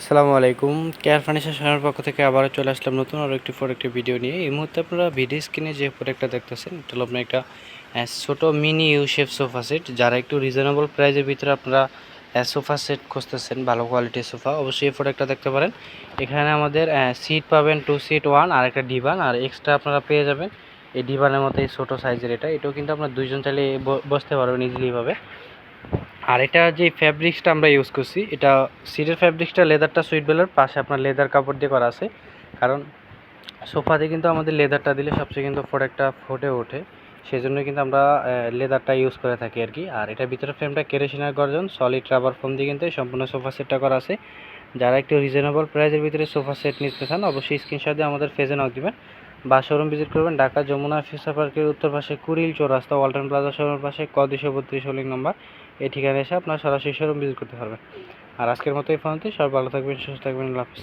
আসসালামু আলাইকুম। Care furniture সারার পক্ষ থেকে আবারও চলে আসলাম নতুন আরও একটি প্রোডাক্টের ভিডিও নিয়ে। এই মুহূর্তে আপনারা ভিডিও স্ক্রিনে যে প্রোডাক্টটা দেখতেছেন, এটা হলো আপনার একটা ছোট mini U shape sofa set যারা একটু রিজনেবল প্রাইসের ভিতরে আপনারা সোফা সেট খুঁজতেছেন, ভালো কোয়ালিটির সোফা অবশ্যই এই প্রোডাক্টটা দেখতে পারেন। এখানে আমাদের সিট পাবেন টু সিট ওয়ান আর একটা ডিভান আর এক্সট্রা আপনারা পেয়ে যাবেন। এই ডিভানের মতো এই ছোটো সাইজের এটা। এটাও কিন্তু আপনার দুইজন চাইলে বসতে পারবেন ইজিলিভাবে আর এটা যে ফ্যাব্রিক্সটা আমরা ইউজ করছি, এটা সিটের ফ্যাব্রিক্সটা লেদারটা সুইট বেলের পাশে আপনার লেদার কাপড় দিয়ে করা আছে। কারণ সোফাতে কিন্তু আমাদের লেদারটা দিলে সবচেয়ে কিন্তু প্রোডাক্টটা ফুটে ওঠে। সেই জন্য কিন্তু আমরা লেদারটা ইউজ করে থাকি আর কি। আর এটা ভিতরে ফ্রেমটা কেরোসিনের গর্জন সলিড রাবার ফোম দিয়ে কিন্তু সম্পূর্ণ সোফা সেটটা করা আছে। যারা একটু রিজনেবল প্রাইসের ভিতরে সোফা সেট নিতে চান, অবশ্যই স্ক্রিনশট দিয়ে আমাদের ফেজে নক দিবেন। বা শোরুম ভিজিট করবেন ঢাকা যমুনা ফিসা পার্কের উত্তর পাশে কুড়িল চৌরাস্তা, ওয়ালটন প্লাজা শোরুমের পাশে ক দুশো বত্রিশ হোলিং নম্বর। এই ঠিকানায় এসে আপনার সরাসরি শোরুম ভিজিট করতে পারবেন। আর আজকের মতো এই ফোনতে সব ভালো থাকবেন, সুস্থ থাকবেন। আল্লাহ হাফিজ।